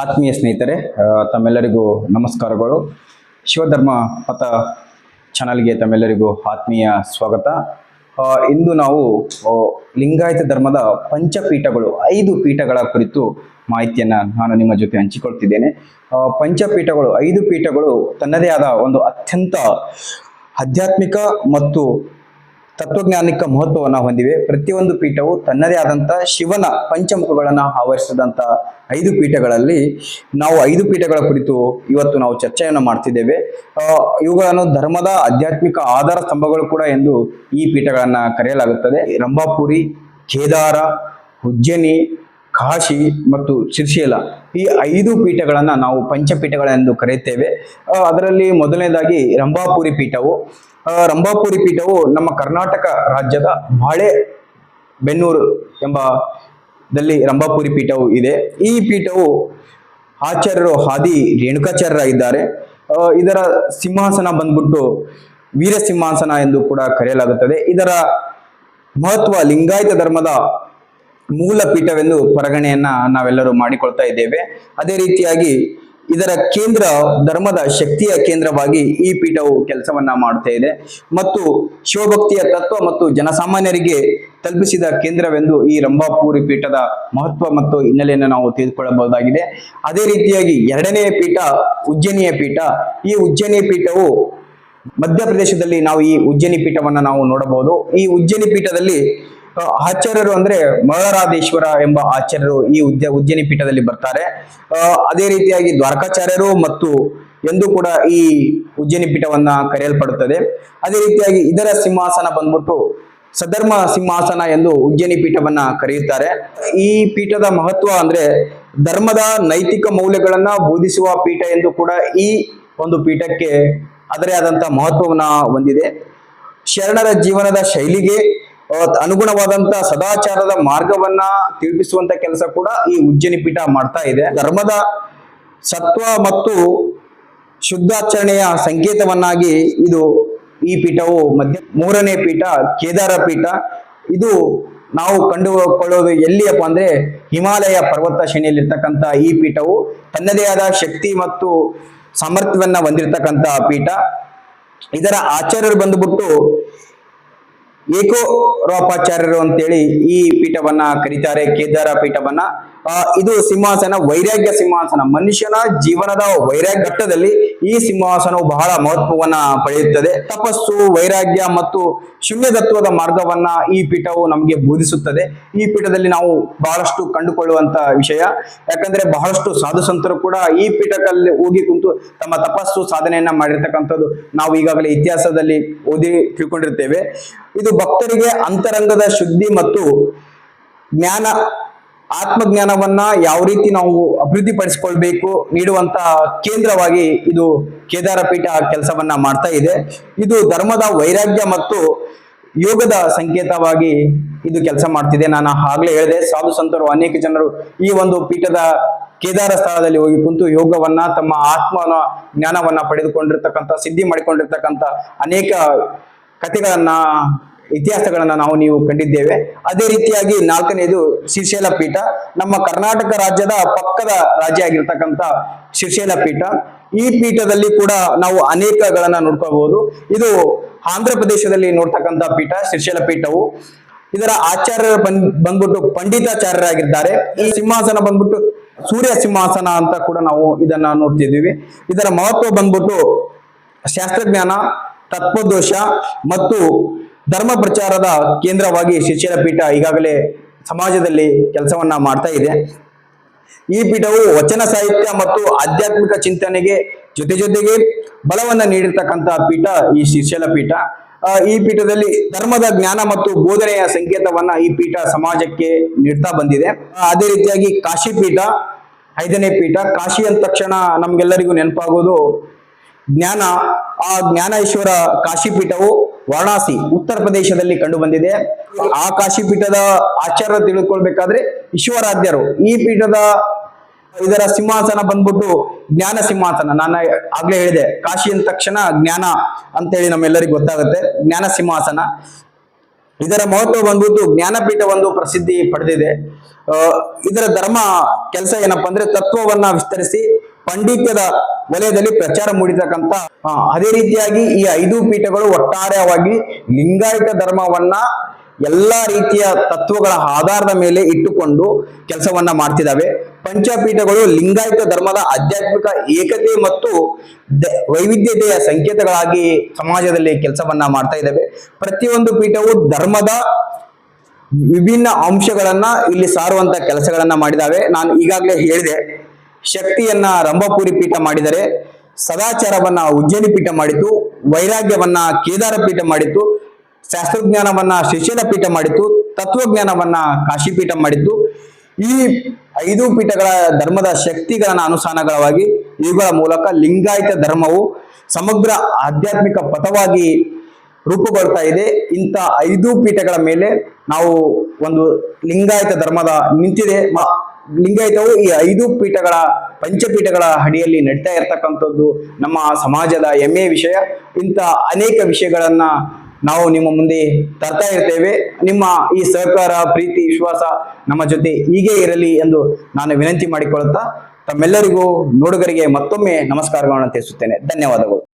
ಆತ್ಮೀಯ ಸ್ನೇಹಿತರೆ ತಮ್ಮೆಲ್ಲರಿಗೂ ನಮಸ್ಕಾರಗಳು. ಶಿವಧರ್ಮ ಪಥ ಚಾನಲ್ಗೆ ತಮ್ಮೆಲ್ಲರಿಗೂ ಆತ್ಮೀಯ ಸ್ವಾಗತ. ಇಂದು ನಾವು ಲಿಂಗಾಯತ ಧರ್ಮದ ಪಂಚಪೀಠಗಳು, ಐದು ಪೀಠಗಳ ಕುರಿತು ಮಾಹಿತಿಯನ್ನು ನಾನು ನಿಮ್ಮ ಜೊತೆ ಹಂಚಿಕೊಳ್ತಿದ್ದೇನೆ. ಪಂಚಪೀಠಗಳು, ಐದು ಪೀಠಗಳು ತನ್ನದೇ ಆದ ಒಂದು ಅತ್ಯಂತ ಆಧ್ಯಾತ್ಮಿಕ ಮತ್ತು ತತ್ವಜ್ಞಾನಿಕ ಮಹತ್ವವನ್ನು ಹೊಂದಿವೆ. ಪ್ರತಿಯೊಂದು ಪೀಠವು ತನ್ನದೇ ಆದಂಥ ಶಿವನ ಪಂಚಮುಖಗಳನ್ನು ಆವರಿಸಿದಂಥ ಐದು ಪೀಠಗಳಲ್ಲಿ ನಾವು ಐದು ಪೀಠಗಳ ಕುರಿತು ಇವತ್ತು ನಾವು ಚರ್ಚೆಯನ್ನು ಮಾಡ್ತಿದ್ದೇವೆ. ಇವುಗಳನ್ನು ಧರ್ಮದ ಆಧ್ಯಾತ್ಮಿಕ ಆಧಾರ ಸ್ತಂಭಗಳು ಕೂಡ ಎಂದು ಈ ಪೀಠಗಳನ್ನು ಕರೆಯಲಾಗುತ್ತದೆ. ರಂಭಾಪುರಿ, ಕೇದಾರ, ಉಜ್ಜನಿ, ಕಾಶಿ ಮತ್ತು ಶಿರ್ಶೀಲ ಈ ಐದು ಪೀಠಗಳನ್ನು ನಾವು ಪಂಚಪೀಠಗಳೆಂದು ಕರೆಯುತ್ತೇವೆ. ಅದರಲ್ಲಿ ಮೊದಲನೇದಾಗಿ ರಂಭಾಪುರಿ ಪೀಠವು. ರಂಭಾಪುರಿ ಪೀಠವು ನಮ್ಮ ಕರ್ನಾಟಕ ರಾಜ್ಯದ ಬಾಳೆ ಬೆನ್ನೂರು ಎಂಬ ದಲ್ಲಿ ರಂಭಾಪುರಿ ಪೀಠವು ಇದೆ. ಈ ಪೀಠವು ಆಚಾರ್ಯರು ಹಾದಿ ರೇಣುಕಾಚಾರ್ಯರ ಇದ್ದಾರೆ ಇದರ ಸಿಂಹಾಸನ ಬಂದ್ಬಿಟ್ಟು ವೀರ ಸಿಂಹಾಸನ ಎಂದು ಕೂಡ ಕರೆಯಲಾಗುತ್ತದೆ. ಇದರ ಮಹತ್ವ ಲಿಂಗಾಯತ ಧರ್ಮದ ಮೂಲ ಪೀಠವೆಂದು ಪರಿಗಣೆಯನ್ನ ನಾವೆಲ್ಲರೂ ಮಾಡಿಕೊಳ್ತಾ ಇದ್ದೇವೆ. ಅದೇ ರೀತಿಯಾಗಿ ಇದರ ಕೇಂದ್ರ, ಧರ್ಮದ ಶಕ್ತಿಯ ಕೇಂದ್ರವಾಗಿ ಈ ಪೀಠವು ಕೆಲಸವನ್ನ ಮಾಡುತ್ತಾ ಇದೆ. ಮತ್ತು ಶಿವಭಕ್ತಿಯ ತತ್ವ ಮತ್ತು ಜನಸಾಮಾನ್ಯರಿಗೆ ತಲುಪಿಸಿದ ಕೇಂದ್ರವೆಂದು ಈ ರಂಭಾಪುರಿ ಪೀಠದ ಮಹತ್ವ ಮತ್ತು ಹಿನ್ನೆಲೆಯನ್ನು ನಾವು ತಿಳಿದುಕೊಳ್ಳಬಹುದಾಗಿದೆ. ಅದೇ ರೀತಿಯಾಗಿ ಎರಡನೆಯ ಪೀಠ ಉಜ್ಜನಿಯ ಪೀಠ. ಈ ಉಜ್ಜನಿ ಪೀಠವು ಮಧ್ಯಪ್ರದೇಶದಲ್ಲಿ ನಾವು ಈ ಉಜ್ಜನಿ ಪೀಠವನ್ನು ನಾವು ನೋಡಬಹುದು. ಈ ಉಜ್ಜನಿ ಪೀಠದಲ್ಲಿ ಆಚಾರ್ಯರು ಅಂದ್ರೆ ಮರಳರಾಧೇಶ್ವರ ಎಂಬ ಆಚಾರ್ಯರು ಈ ಉದ್ಯ, ಉಜ್ಜಯನಿ ಪೀಠದಲ್ಲಿ ಬರ್ತಾರೆ. ಅದೇ ರೀತಿಯಾಗಿ ದ್ವಾರಕಾಚಾರ್ಯರು ಮತ್ತು ಎಂದು ಕೂಡ ಈ ಉಜ್ಜಯನಿ ಪೀಠವನ್ನ ಕರೆಯಲ್ಪಡುತ್ತದೆ. ಅದೇ ರೀತಿಯಾಗಿ ಇದರ ಸಿಂಹಾಸನ ಬಂದ್ಬಿಟ್ಟು ಸಧರ್ಮ ಸಿಂಹಾಸನ ಎಂದು ಉಜ್ಜಯನಿ ಪೀಠವನ್ನ ಕರೆಯುತ್ತಾರೆ. ಈ ಪೀಠದ ಮಹತ್ವ ಅಂದ್ರೆ ಧರ್ಮದ ನೈತಿಕ ಮೌಲ್ಯಗಳನ್ನ ಬೋಧಿಸುವ ಪೀಠ ಎಂದು ಕೂಡ ಈ ಒಂದು ಪೀಠಕ್ಕೆ ಅದರೇ ಆದಂತ ಮಹತ್ವವನ್ನ ಹೊಂದಿದೆ. ಶರಣರ ಜೀವನದ ಶೈಲಿಗೆ ಅನುಗುಣವಾದಂತ ಸದಾಚಾರದ ಮಾರ್ಗವನ್ನ ತಿಳಿಸುವಂತ ಕೆಲಸ ಕೂಡ ಈ ಉಜ್ಜನಿ ಪೀಠ ಮಾಡ್ತಾ ಇದೆ. ಧರ್ಮದ ಸತ್ವ ಮತ್ತು ಶುದ್ಧಾಚರಣೆಯ ಸಂಕೇತವನ್ನಾಗಿ ಇದು ಈ ಪೀಠವು ಮಧ್ಯ ಮೂರನೇ ಪೀಠ, ಕೇದಾರ ಪೀಠ. ಇದು ನಾವು ಕಂಡುಕೊಳ್ಳೋದು ಎಲ್ಲಿಯಪ್ಪ ಅಂದ್ರೆ ಹಿಮಾಲಯ ಪರ್ವತ ಶ್ರೇಣಿಯಲ್ಲಿರ್ತಕ್ಕಂಥ ಈ ಪೀಠವು ತನ್ನದೇ ಆದ ಶಕ್ತಿ ಮತ್ತು ಸಾಮರ್ಥ್ಯವನ್ನ ಹೊಂದಿರತಕ್ಕಂಥ ಪೀಠ. ಇದರ ಆಚಾರ್ಯರು ಬಂದುಬಿಟ್ಟು ಏಕೋರೋಪಾಚಾರ್ಯರು ಅಂತೇಳಿ ಈ ಪೀಠವನ್ನ ಕರೀತಾರೆ, ಕೇದಾರ ಪೀಠವನ್ನ. ಇದು ಸಿಂಹಾಸನ, ವೈರಾಗ್ಯ ಸಿಂಹಾಸನ. ಮನುಷ್ಯನ ಜೀವನದ ವೈರಾಗ್ಯ ಘಟ್ಟದಲ್ಲಿ ಈ ಸಿಂಹಾಸನವು ಬಹಳ ಮಹತ್ವವನ್ನ ಪಡೆಯುತ್ತದೆ. ತಪಸ್ಸು, ವೈರಾಗ್ಯ ಮತ್ತು ಶೂನ್ಯತತ್ವದ ಮಾರ್ಗವನ್ನ ಈ ಪೀಠವು ನಮಗೆ ಬೋಧಿಸುತ್ತದೆ. ಈ ಪೀಠದಲ್ಲಿ ನಾವು ಬಹಳಷ್ಟು ಕಂಡುಕೊಳ್ಳುವಂತ ವಿಷಯ. ಯಾಕಂದ್ರೆ ಬಹಳಷ್ಟು ಸಾಧು ಸಂತರು ಕೂಡ ಈ ಪೀಠದಲ್ಲಿ ಹೋಗಿ ಕುಂತು ತಮ್ಮ ತಪಸ್ಸು, ಸಾಧನೆಯನ್ನ ಮಾಡಿರ್ತಕ್ಕಂಥದ್ದು ನಾವು ಈಗಾಗಲೇ ಇತಿಹಾಸದಲ್ಲಿ ಓದಿ ತಿಳ್ಕೊಂಡಿರ್ತೇವೆ. ಇದು ಭಕ್ತರಿಗೆ ಅಂತರಂಗದ ಶುದ್ಧಿ ಮತ್ತು ಜ್ಞಾನ, ಆತ್ಮಜ್ಞಾನವನ್ನ ಯಾವ ರೀತಿ ನಾವು ಅಭಿವೃದ್ಧಿಪಡಿಸಿಕೊಳ್ಬೇಕು ನೀಡುವಂತ ಕೇಂದ್ರವಾಗಿ ಇದು ಕೇದಾರ ಪೀಠ ಕೆಲಸವನ್ನ ಮಾಡ್ತಾ ಇದೆ. ಇದು ಧರ್ಮದ ವೈರಾಗ್ಯ ಮತ್ತು ಯೋಗದ ಸಂಕೇತವಾಗಿ ಇದು ಕೆಲಸ ಮಾಡ್ತಿದೆ. ನಾನು ಆಗ್ಲೇ ಹೇಳಿದೆ, ಸಾಧು ಸಂತರು ಅನೇಕ ಜನರು ಈ ಒಂದು ಪೀಠದ ಕೇದಾರ ಸ್ಥಳದಲ್ಲಿ ಹೋಗಿ ಕುಂತು ಯೋಗವನ್ನ, ತಮ್ಮ ಆತ್ಮನ ಜ್ಞಾನವನ್ನ ಪಡೆದುಕೊಂಡಿರ್ತಕ್ಕಂಥ, ಸಿದ್ಧಿ ಮಾಡಿಕೊಂಡಿರ್ತಕ್ಕಂಥ ಅನೇಕ ಕಥೆಗಳನ್ನ, ಇತಿಹಾಸಗಳನ್ನ ನಾವು ನೀವು ಕಂಡಿದ್ದೇವೆ. ಅದೇ ರೀತಿಯಾಗಿ ನಾಲ್ಕನೇದು ಶಿರ್ಶೈಲ ಪೀಠ. ನಮ್ಮ ಕರ್ನಾಟಕ ರಾಜ್ಯದ ಪಕ್ಕದ ರಾಜ್ಯ ಆಗಿರ್ತಕ್ಕಂಥ ಶಿರ್ಶೈಲ ಪೀಠ. ಈ ಪೀಠದಲ್ಲಿ ಕೂಡ ನಾವು ಅನೇಕಗಳನ್ನ ನೋಡ್ಕೋಬಹುದು ಇದು ಆಂಧ್ರ ಪ್ರದೇಶದಲ್ಲಿ ನೋಡ್ತಕ್ಕಂಥ ಪೀಠ ಶಿರ್ಶೈಲ ಪೀಠವು. ಇದರ ಆಚಾರ್ಯರು ಬಂದ್, ಬಂದ್ಬಿಟ್ಟು ಪಂಡಿತಾಚಾರ್ಯರಾಗಿದ್ದಾರೆ. ಈ ಸಿಂಹಾಸನ ಬಂದ್ಬಿಟ್ಟು ಸೂರ್ಯ ಸಿಂಹಾಸನ ಅಂತ ಕೂಡ ನಾವು ಇದನ್ನ ನೋಡ್ತಿದ್ದೀವಿ. ಇದರ ಮಹತ್ವ ಬಂದ್ಬಿಟ್ಟು ಶಾಸ್ತ್ರಜ್ಞಾನ ತತ್ವದೋಷ ಮತ್ತು ಧರ್ಮ ಪ್ರಚಾರದ ಕೇಂದ್ರವಾಗಿ ಶಿಕ್ಷಣ ಪೀಠ ಈಗಾಗಲೇ ಸಮಾಜದಲ್ಲಿ ಕೆಲಸವನ್ನ ಮಾಡ್ತಾ ಇದೆ. ಈ ಪೀಠವು ವಚನ ಸಾಹಿತ್ಯ ಮತ್ತು ಆಧ್ಯಾತ್ಮಿಕ ಚಿಂತನೆಗೆ ಜೊತೆ ಜೊತೆಗೆ ಬಲವನ್ನ ನೀಡಿರ್ತಕ್ಕಂತಹ ಪೀಠ ಈ ಶಿಕ್ಷಣ ಪೀಠ ಈ ಪೀಠದಲ್ಲಿ ಧರ್ಮದ ಜ್ಞಾನ ಮತ್ತು ಬೋಧನೆಯ ಸಂಕೇತವನ್ನ ಈ ಪೀಠ ಸಮಾಜಕ್ಕೆ ನೀಡ್ತಾ ಬಂದಿದೆ. ಅದೇ ರೀತಿಯಾಗಿ ಕಾಶಿ ಪೀಠ, ಐದನೇ ಪೀಠ. ಕಾಶಿ ಅಂದ ತಕ್ಷಣ ನಮ್ಗೆಲ್ಲರಿಗೂ ನೆನಪಾಗೋದು ಜ್ಞಾನ ಆ ಜ್ಞಾನೇಶ್ವರ ಕಾಶಿ ಪೀಠವು ವಾರಣಾಸಿ ಉತ್ತರ ಪ್ರದೇಶದಲ್ಲಿ ಕಂಡು ಬಂದಿದೆ. ಆ ಕಾಶಿ ಪೀಠದ ಆಚಾರ್ಯ ತಿಳಿದುಕೊಳ್ಬೇಕಾದ್ರೆ ಈಶ್ವರಾಧ್ಯರು. ಈ ಪೀಠದ ಇದರ ಸಿಂಹಾಸನ ಬಂದ್ಬಿಟ್ಟು ಜ್ಞಾನ ಸಿಂಹಾಸನ. ನಾನು ಆಗ್ಲೇ ಹೇಳಿದೆ, ಕಾಶಿ ಅಂದ ತಕ್ಷಣ ಜ್ಞಾನ ಅಂತೇಳಿ ನಮ್ಮೆಲ್ಲರಿಗೂ ಗೊತ್ತಾಗುತ್ತೆ. ಜ್ಞಾನ ಸಿಂಹಾಸನ. ಇದರ ಮಹತ್ವ ಬಂದ್ಬಿಟ್ಟು ಜ್ಞಾನಪೀಠ ಒಂದು ಪ್ರಸಿದ್ಧಿ ಪಡೆದಿದೆ. ಇದರ ಧರ್ಮ ಕೆಲಸ ಏನಪ್ಪಾ ಅಂದ್ರೆ ತತ್ವವನ್ನ ವಿಸ್ತರಿಸಿ ಪಾಂಡಿತ್ಯದ ವಲಯದಲ್ಲಿ ಪ್ರಚಾರ ಮೂಡಿತಕ್ಕಂತ ಅದೇ ರೀತಿಯಾಗಿ ಈ ಐದು ಪೀಠಗಳು ಒಟ್ಟಾರೆಯಾಗಿ ಲಿಂಗಾಯತ ಧರ್ಮವನ್ನ ಎಲ್ಲಾ ರೀತಿಯ ತತ್ವಗಳ ಆಧಾರದ ಮೇಲೆ ಇಟ್ಟುಕೊಂಡು ಕೆಲಸವನ್ನ ಮಾಡ್ತಿದ್ದಾವೆ ಪಂಚಪೀಠಗಳು ಲಿಂಗಾಯತ ಧರ್ಮದ ಆಧ್ಯಾತ್ಮಿಕ ಏಕತೆ ಮತ್ತು ವೈವಿಧ್ಯತೆಯ ಸಂಕೇತಗಳಾಗಿ ಸಮಾಜದಲ್ಲಿ ಕೆಲಸವನ್ನ ಮಾಡ್ತಾ ಇದ್ದಾವೆ ಪ್ರತಿಯೊಂದು ಪೀಠವು ಧರ್ಮದ ವಿಭಿನ್ನ ಅಂಶಗಳನ್ನ ಇಲ್ಲಿ ಸಾರುವಂತ ಕೆಲಸಗಳನ್ನ ಮಾಡಿದಾವೆ. ನಾನು ಈಗಾಗಲೇ ಹೇಳಿದೆ ಶಕ್ತಿಯನ್ನ ರಂಭಪುರಿ ಪೀಠ ಮಾಡಿದರೆ, ಸದಾಚಾರವನ್ನ ಉಜ್ಜಯಿನಿ ಪೀಠ ಮಾಡಿತು, ವೈರಾಗ್ಯವನ್ನ ಕೇದಾರ ಪೀಠ ಮಾಡಿತು, ಶಾಸ್ತ್ರಜ್ಞಾನವನ್ನ ಶ್ರೀಶೈಲ ಪೀಠ ಮಾಡಿತು, ತತ್ವಜ್ಞಾನವನ್ನ ಕಾಶಿ ಪೀಠ ಮಾಡಿತ್ತು ಈ ಐದು ಪೀಠಗಳ ಧರ್ಮದ ಶಕ್ತಿಗಳನ್ನ ಅನುಸಾನಗಳವಾಗಿ ಇವುಗಳ ಮೂಲಕ ಲಿಂಗಾಯತ ಧರ್ಮವು ಸಮಗ್ರ ಆಧ್ಯಾತ್ಮಿಕ ಪಥವಾಗಿ ರೂಪುಗೊಳ್ತಾ ಇದೆ. ಇಂಥ ಐದು ಪೀಠಗಳ ಮೇಲೆ ನಾವು ಒಂದು ಲಿಂಗಾಯತ ಧರ್ಮದ ನಿಂತಿದೆ. ಲಿಂಗಾಯತವು ಈ ಐದು ಪೀಠಗಳ ಪಂಚಪೀಠಗಳ ಅಡಿಯಲ್ಲಿ ನಡೀತಾ ಇರ್ತಕ್ಕಂಥದ್ದು ನಮ್ಮ ಸಮಾಜದ ಹೆಮ್ಮೆಯ ವಿಷಯ. ಇಂಥ ಅನೇಕ ವಿಷಯಗಳನ್ನ ನಾವು ನಿಮ್ಮ ಮುಂದೆ ತರ್ತಾ ಇರ್ತೇವೆ. ನಿಮ್ಮ ಈ ಸಹಕಾರ, ಪ್ರೀತಿ, ವಿಶ್ವಾಸ ನಮ್ಮ ಜೊತೆ ಹೀಗೆ ಇರಲಿ ಎಂದು ನಾನು ವಿನಂತಿ ಮಾಡಿಕೊಳ್ಳುತ್ತಾ ತಮ್ಮೆಲ್ಲರಿಗೂ, ನೋಡುಗರಿಗೆ ಮತ್ತೊಮ್ಮೆ ನಮಸ್ಕಾರಗಳನ್ನು ತಿಳಿಸುತ್ತೇನೆ. ಧನ್ಯವಾದಗಳು.